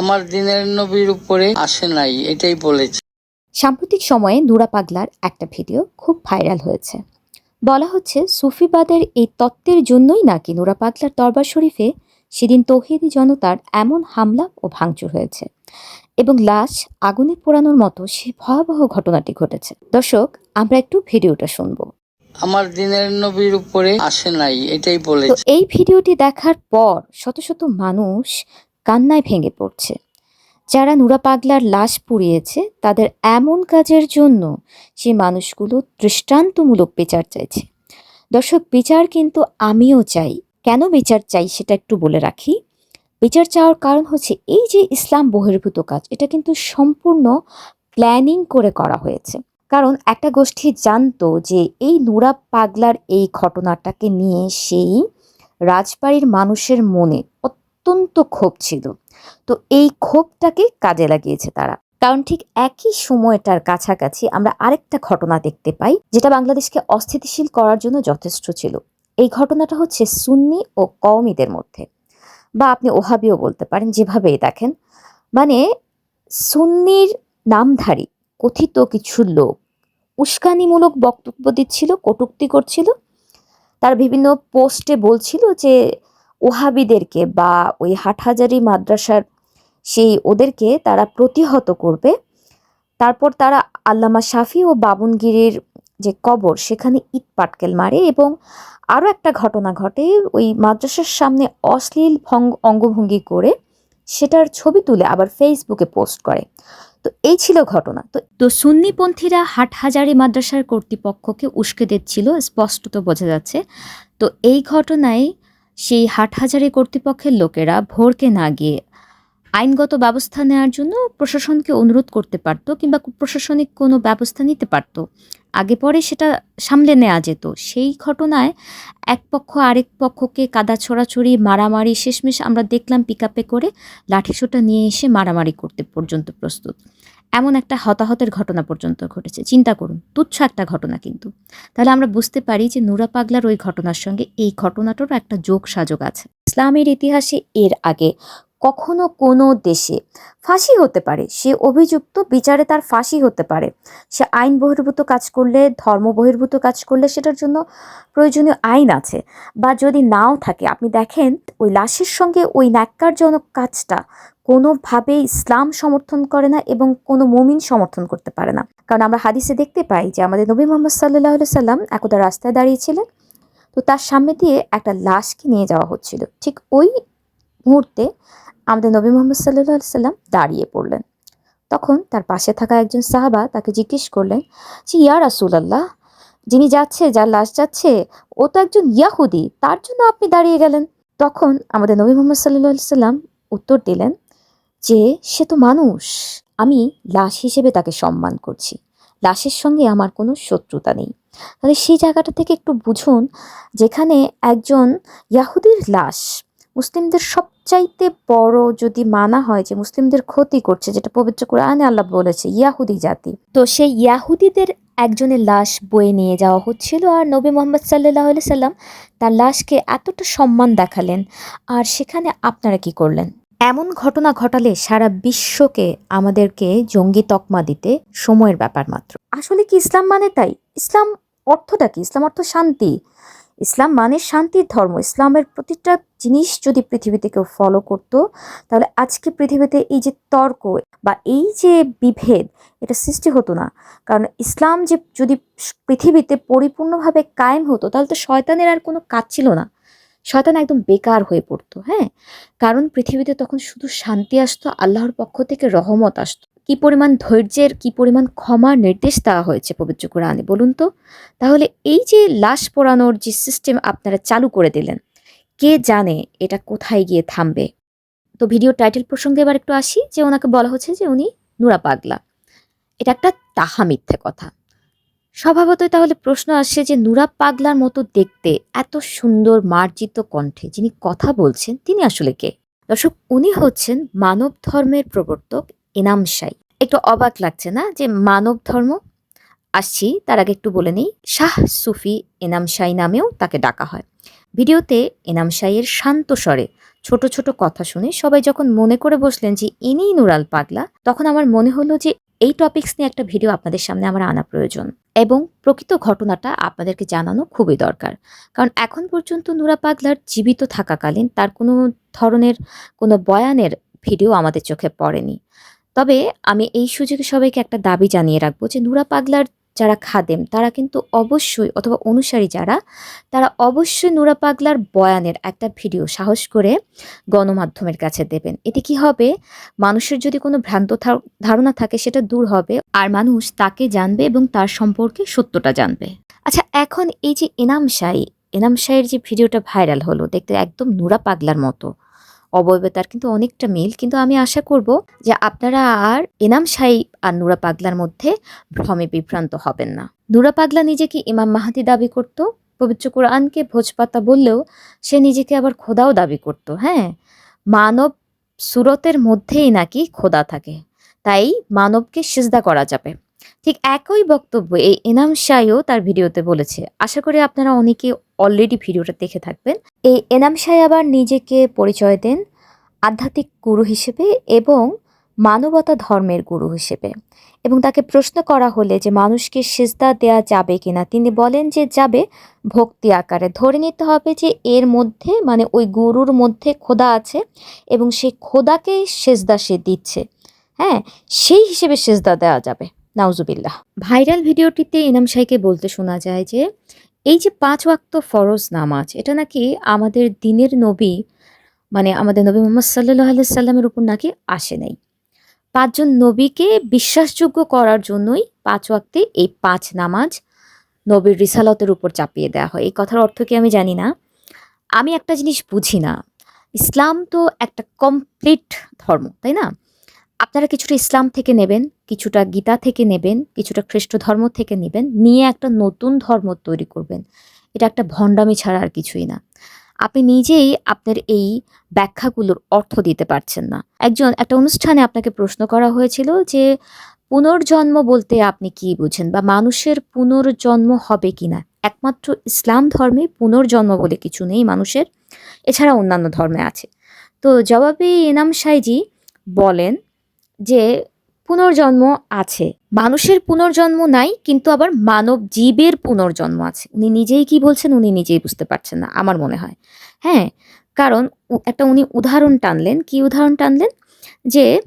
আমার দিনের নবীর উপরে আসে নাই এটাই বলেছে। সাম্প্রতিক সময়ে নুরা পাগলার একটা ভিডিও খুব ভাইরাল হয়েছে। বলা হচ্ছে সুফিবাদের এই তত্ত্বের জন্যই নাকি নুরা পাগলার দরবার শরীফে সেদিন তৌহিদি জনতার এমন হামলা ও ভাঙচুর হয়েছে এবং লাশ আগুনে পোড়ানোর মতো সে ভয়াবহ ঘটনাটি ঘটেছে। দর্শক আমরা একটু ভিডিওটা শুনব। আমার দিনের নবীর উপরে আসে নাই এটাই তো বলেছে। এই ভিডিওটি দেখার পর শত শত মানুষ কান্নায় ভেঙে পড়ছে। যারা নুরা পাগলার লাশ পুড়িয়েছে, তাদের এমন কাজের জন্য সেই মানুষগুলো দৃষ্টান্তমূলক বিচার চাইছে। দর্শক, বিচার কিন্তু আমিও চাই। কেন বিচার চাই সেটা একটু বলে রাখি। বিচার চাওয়ার কারণ হচ্ছে এই যে ইসলাম বহির্ভূত কাজ, এটা কিন্তু সম্পূর্ণ প্ল্যানিং করে করা হয়েছে। কারণ একটা গোষ্ঠী জানতো যে এই নুরা পাগলার এই ঘটনাটাকে নিয়ে সেই রাজবাড়ির মানুষের মনে অত্যন্ত ক্ষোভ ছিল। তো এই ক্ষোভটাকে কাজে লাগিয়েছে তারা। কারণ ঠিক একই সময়টার কাছাকাছি আমরা আরেকটা ঘটনা দেখতে পাই, যেটা বাংলাদেশকে অস্থিতিশীল করার জন্য যথেষ্ট ছিল। এই ঘটনাটা হচ্ছে সুন্নি ও কওমিদের মধ্যে। বা আপনি ওহাবিও বলতে পারেন, যেভাবেই দেখেন। মানে সুন্নির নামধারী, কথিত কিছু লোক উস্কানিমূলক বক্তব্য দিচ্ছিল, কটূক্তি করছিল। তার বিভিন্ন পোস্টে বলছিল যে ওহাবিদেরকে বা ওই হাটহাজারি মাদ্রাসার সেই ওদেরকে তারা প্রতিহত করবে। তারপর তারা আল্লামা শাফি ও বাবুনগিরির যে কবর, সেখানে ইট পাটকেল মারে এবং আরও একটা ঘটনা ঘটে। ওই মাদ্রাসার সামনে অশ্লীল ভঙ্গ, অঙ্গভঙ্গি করে সেটার ছবি তুলে আবার ফেসবুকে পোস্ট করে। তো এই ছিল ঘটনা। তো তো সুন্নিপন্থীরা হাটহাজারি মাদ্রাসার কর্তৃপক্ষকে উস্কে দিচ্ছিল, স্পষ্টত বোঝা যাচ্ছে। তো এই ঘটনায় সেই হাটহাজারি কর্তৃপক্ষের লোকেরা ভোরকে না গিয়ে আইনগত ব্যবস্থা নেওয়ার জন্য প্রশাসনকে অনুরোধ করতে পারতো কিংবা প্রশাসনিক কোনো ব্যবস্থা নিতে পারতো। আগে পরে সেটা সামলে নেওয়া যেত। সেই ঘটনায় এক পক্ষ আরেক পক্ষকে কাদা ছোড়াছড়ি, মারামারি, শেষমেশ আমরা দেখলাম পিক করে লাঠিসোঁটা নিয়ে এসে মারামারি করতে পর্যন্ত প্রস্তুত। এমন একটা হতাহতের ঘটনা পর্যন্ত ঘটেছে। চিন্তা করুন, তুচ্ছ একটা ঘটনা কিন্তু। তাহলে আমরা বুঝতে পারি যে নুরা পাগলার ওই ঘটনার সঙ্গে এই ঘটনাটারও একটা যোগ সাযোগ আছে। ইসলামের ইতিহাসে এর আগে কখনো কোনো দেশে ফাঁসি হতে পারে। সে অভিযুক্ত বিচারে তার ফাঁসি হতে পারে। সে আইন বহির্ভূত কাজ করলে, ধর্ম বহির্ভূত কাজ করলে সেটার জন্য প্রয়োজনীয় আইন আছে। বা যদি নাও থাকে, আপনি দেখেন, ওই লাশের সঙ্গে ওই ন্যাক্কারজনক কাজটা কোনোভাবেই ইসলাম সমর্থন করে না এবং কোনো মুমিন সমর্থন করতে পারে না। কারণ আমরা হাদিসে দেখতে পাই যে আমাদের নবী মোহাম্মদ সাল্লাহ সাল্লাম একদা রাস্তায় দাঁড়িয়েছিলেন। তো তার সামনে দিয়ে একটা লাশকে নিয়ে যাওয়া হচ্ছিল। ঠিক ওই মুহূর্তে আমাদের নবী মোহাম্মদ সাল্লাহ সাল্লাম দাঁড়িয়ে পড়লেন। তখন তার পাশে থাকা একজন সাহাবা তাকে জিজ্ঞেস করলেন যে ইয়া রাসুলাল্লাহ, যিনি যাচ্ছে, যার লাশ যাচ্ছে, ও তো একজন ইয়াহুদি, তার জন্য আপনি দাঁড়িয়ে গেলেন? তখন আমাদের নবী মোহাম্মদ সাল্লাহ সাল্লাম উত্তর দিলেন যে সে তো মানুষ। আমি লাশ হিসেবে তাকে সম্মান করছি। লাশের সঙ্গে আমার কোনো শত্রুতা নেই। তাহলে সেই জায়গাটা থেকে একটু বুঝুন, যেখানে একজন ইয়াহুদির লাশ মুসলিমদের সবচাইতে বড় যদি মানা হয়, যে মুসলিমদের ক্ষতি করছে, যেটা পবিত্র কোরআনে আল্লাহ বলেছে, ইয়াহুদি জাতি। তো সেই ইয়াহুদিদের একজনের লাশ বয়ে নিয়ে যাওয়া হচ্ছিল আর নবী মোহাম্মদ সাল্লাহ সাল্লাম তার লাশকে এতটা সম্মান দেখালেন। আর সেখানে আপনারা কি করলেন? এমন ঘটনা ঘটালে সারা বিশ্বকে আমাদেরকে জঙ্গি তকমা দিতে সময়ের ব্যাপার মাত্র। আসলে কি ইসলাম মানে তাই? ইসলাম অর্থটা কি? ইসলাম অর্থ শান্তি। ইসলাম মানে শান্তির ধর্ম। ইসলামের প্রতিটা জিনিস যদি পৃথিবীতে কেউ ফলো করতো, তাহলে আজকে পৃথিবীতে এই যে তর্ক বা এই যে বিভেদ, এটা সৃষ্টি হতো না। কারণ ইসলাম যে যদি পৃথিবীতে পরিপূর্ণভাবে কায়েম হতো, তাহলে তো শয়তানের আর কোনো কাজ ছিল না। শয়তান একদম বেকার হয়ে পড়তো হ্যাঁ? কারণ পৃথিবীতে তখন শুধু শান্তি আসতো, আল্লাহর পক্ষ থেকে রহমত আসতো। কি পরিমাণ ধৈর্যের, কি পরিমাণ ক্ষমার নির্দেশ দেওয়া হয়েছে পবিত্র কোরআনে, বলুন তো? তাহলে এই যে লাশ পোড়ানোর যে সিস্টেম আপনারা চালু করে দিলেন, কে জানে এটা কোথায় গিয়ে থামবে? তো ভিডিও টাইটেল প্রসঙ্গে এবার একটু আসি, যে ওনাকে বলা হচ্ছে যে উনি নুরা পাগলা এটা একটা তাহা মিথ্যে কথা। স্বভাবতই তাহলে প্রশ্ন আসে যে নুরা পাগলার মতো দেখতে এত সুন্দর মার্জিত কণ্ঠে যিনি কথা বলছেন, তিনি আসলে কে? দর্শক, উনি হচ্ছেন মানব ধর্মের প্রবর্তক এনাম শাই একটু অবাক লাগছে না যে মানব ধর্ম? আসছি, তার আগে একটু বলে নিই, শাহ সুফি এনাম শাই নামেও তাকে ডাকা হয়। ভিডিওতে এনাম শাইয়ের শান্ত স্বরে ছোট ছোট কথা শুনে সবাই যখন মনে করে বসলেন যে ইনিই নুরাল পাগলা, তখন আমার মনে হলো যে এই টপিকস নিয়ে একটা ভিডিও আপনাদের সামনে আমার আনা প্রয়োজন এবং প্রকৃত ঘটনাটা আপনাদেরকে জানানো খুবই দরকার। কারণ এখন পর্যন্ত নুরা পাগলার জীবিত থাকাকালীন তার কোনো ধরনের কোনো বয়ানের ভিডিও আমাদের চোখে পড়েনি। তবে আমি এই সুযোগে সবাইকে একটা দাবি জানিয়ে রাখব যে নুরা পাগলার যারা খাদেম, তারা কিন্তু অবশ্যই অথবা অনুসারী যারা, তারা অবশ্যই নুরা পাগলার বয়ানের একটা ভিডিও সাহস করে গণমাধ্যমের কাছে দেবেন। এতে কি হবে? মানুষের যদি কোনো ভ্রান্ত ধারণা থাকে সেটা দূর হবে আর মানুষ তাকে জানবে এবং তার সম্পর্কে সত্যটা জানবে। আচ্ছা এখন এই যে এনাম শাহী এনাম যে ভিডিওটা ভাইরাল হলো, দেখতে একদম নুরা পাগলার মতো। অবয়বে তার কিন্তু অনেকটা মিল। কিন্তু আমি আশা করব যে আপনারা আর এনাম শাহী আর নুরা পাগলার মধ্যে ভ্রমে বিভ্রান্ত হবেন না। নুরা পাগলা নিজেকে ইমাম মাহাদি দাবি করত, পবিত্র কোরআনকে ভোজপাতা বললেও সে নিজেকে আবার খোদাও দাবি করত হ্যাঁ? মানব সুরতের মধ্যেই নাকি খোদা থাকে, তাই মানবকে সিজদা করা যাবে। ঠিক একই বক্তব্য এই এনাম শাহও তার ভিডিওতে বলেছে, আশা করি আপনারা অনেকে অলরেডি ভিডিওটা দেখে থাকবেন। এই এনাম শাহ আবার নিজেকে পরিচয় দেন আধ্যাত্মিক গুরু হিসেবে এবং মানবতা ধর্মের গুরু হিসেবে। এবং তাকে প্রশ্ন করা হলে যে মানুষকে সেজদা দেয়া যাবে কিনা, তিনি বলেন যে যাবে ভক্তি আকারে। ধরে নিতে হবে যে এর মধ্যে মানে ওই গুরুর মধ্যে খোদা আছে এবং সেই খোদাকে সেজদা সে দিচ্ছে। হ্যাঁ সেই হিসেবে সেজদা দেওয়া যাবে। নাউজুবিল্লাহ। ভাইরাল ভিডিওটিতে ইনাম শাহকে বলতে শোনা যায় যে, এই যে পাঁচ ওয়াক্ত ফরজ নামাজ, এটা নাকি আমাদের দিনের নবী মানে আমাদের নবী মোহাম্মদ সাল্লাহ সাল্লামের উপর নাকি আসে নাই। পাঁচজন নবীকে বিশ্বাসযোগ্য করার জন্যই পাঁচ ওয়াক্তে এই পাঁচ নামাজ নবীর রিসালতের উপর চাপিয়ে দেওয়া হয়। এই কথার অর্থ কি আমি জানি না। আমি একটা জিনিস বুঝি না। ইসলাম তো একটা কমপ্লিট ধর্ম, তাই না? আপনারা কিছুটা ইসলাম থেকে নেবেন, কিছুটা গীতা থেকে নেবেন, কিছুটা খ্রিস্ট ধর্ম থেকে নেবেন, নিয়ে একটা নতুন ধর্ম তৈরি করবেন। এটা একটা ভণ্ডামি ছাড়া আর কিছুই না। আপনি নিজেই আপনার এই ব্যাখ্যাগুলোর অর্থ দিতে পারছেন না। একজন, একটা অনুষ্ঠানে আপনাকে প্রশ্ন করা হয়েছিল যে, পুনর্জন্ম বলতে আপনি কি বুঝেন? বা মানুষের পুনর্জন্ম হবে কিনা একমাত্র ইসলাম ধর্মে পুনর্জন্ম বলে কিছু নেই মানুষের। এছাড়া অন্যান্য ধর্মে আছে। তো জবাবে এনাম সাইজি বলেন যে পুনর্জন্ম আছে। মানুষের পুনর্জন্ম নাই, কিন্তু আবার মানব জীবের পুনর্জন্ম আছে। উনি নিজেই কি বলছেন, উনি নিজেই বুঝতে পারছেন না, আমার মনে হয়। হ্যাঁ কারণ একটা উনি উদাহরণ টানলেন। কি উদাহরণ টানলেন? যে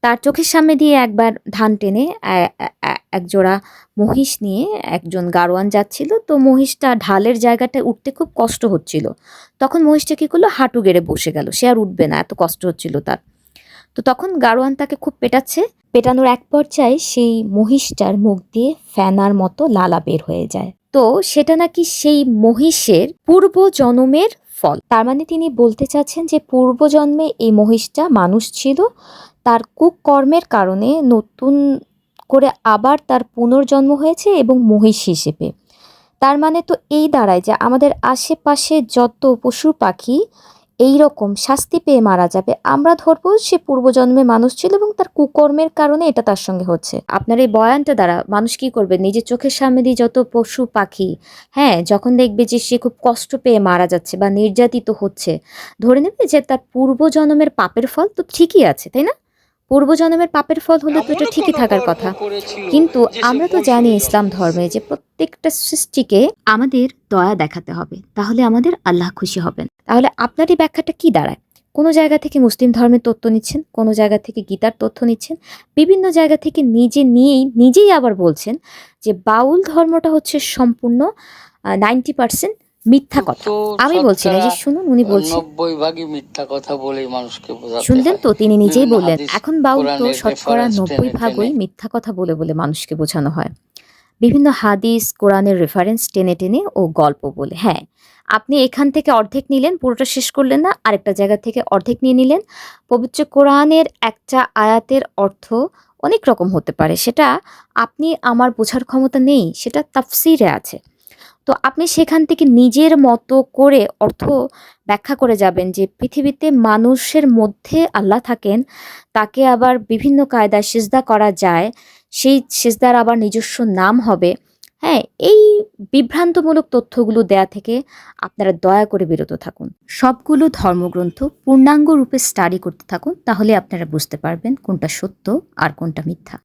তার চোখের সামনে দিয়ে একবার ধান টেনে এ- এ- এ- এক জোড়া মহিষ নিয়ে একজন গারোয়ান যাচ্ছিল। তো মহিষটা ঢালের জায়গাটায় উঠতে খুব কষ্ট হচ্ছিল। তখন মহিষটা কী করল? হাঁটু গেড়ে বসে গেল। সে আর উঠবে না, এত কষ্ট হচ্ছিল তার। তো তখন গারোয়ান তাকে খুব পেটাচ্ছে। পেটানোর এক পর্যায়ে সেই মহিষটার মুখ দিয়ে ফ্যানার মতো লালা বের হয়ে যায়। তো সেটা নাকি সেই মহিষের পূর্ব জন্মের ফল। তার মানে তিনি বলতে চাচ্ছেন যে পূর্বজন্মে এই মহিষটা মানুষ ছিল। তার কুকর্মের কারণে নতুন করে আবার তার পুনর্জন্ম হয়েছে এবং মহিষ হিসেবে। তার মানে তো এই দাঁড়ায় যে আমাদের আশেপাশে যত পশু পাখি এই রকম শাস্তি পেয়ে মারা যাবে। আমরা ধরবো সে পূর্বজন্মে মানুষ ছিল এবং তার কুকর্মের কারণে এটা তার সঙ্গে হচ্ছে। আপনার এই বয়ানটা দ্বারা মানুষ কি করবে? নিজের চোখের সামনে দিয়ে যত পশু পাখি হ্যাঁ যখন দেখবে যে সে খুব কষ্ট পেয়ে মারা যাচ্ছে বা নির্যাতিত হচ্ছে ধরে নেবে যে তার পূর্বজন্মের পাপের ফল তো ঠিকই আছে তাই না? পূর্বজন্মের পাপের ফল হলে তো এটা ঠিকই থাকার কথা। কিন্তু আমরা তো জানি ইসলাম ধর্মে যে প্রত্যেকটা সৃষ্টিকে আমাদের দয়া দেখাতে হবে। তাহলে আমাদের আল্লাহ খুশি হবেন। তাহলে আপনার এই ব্যাখ্যাটা কি দাঁড়ায়? কোনো জায়গা থেকে মুসলিম ধর্মের তথ্য নিচ্ছেন কোনো জায়গা থেকে গীতার তথ্য নিচ্ছেন বিভিন্ন জায়গা থেকে নিজে নিয়েই নিজেই আবার বলছেন যে বাউল ধর্মটা হচ্ছে সম্পূর্ণ নাইনটি পার্সেন্ট মিথ্যা কথা। আমি বলছি না যে শুনুন উনি বলছেন। নব্বই ভাগই মিথ্যা কথা বলেই মানুষকে শুনলেন তো তিনি নিজেই বললেন এখন বাউল তো শতকরা নব্বই ভাগই মিথ্যা কথা বলে বলে মানুষকে বোঝানো হয়। বিভিন্ন হাদিস, কোরআনের রেফারেন্স টেনে টেনে ও গল্প বলে। হ্যাঁ আপনি এখান থেকে অর্ধেক নিলেন, পুরোটা শেষ করলেন না, আরেকটা জায়গা থেকে অর্ধেক নিয়ে নিলেন। পবিত্র কোরআনের একটা আয়াতের অর্থ অনেক রকম হতে পারে। সেটা আপনি, আমার বোঝার ক্ষমতা নেই, সেটা তাফসিরে আছে। তো আপনি সেখান থেকে নিজের মতো করে অর্থ ব্যাখ্যা করে যাবেন যে পৃথিবীতে মানুষের মধ্যে আল্লাহ থাকেন, তাকে আবার বিভিন্ন কায়দায় সিজদা করা যায়, সেই সিজদার আবার নিজস্ব নাম হবে। হ্যাঁ এই বিভ্রান্তমূলক তথ্যগুলো দেয়া থেকে আপনারা দয়া করে বিরত থাকুন। সবগুলো ধর্মগ্রন্থ পূর্ণাঙ্গ রূপে স্টাডি করতে থাকুন, তাহলে আপনারা বুঝতে পারবেন কোনটা সত্য আর কোনটা মিথ্যা।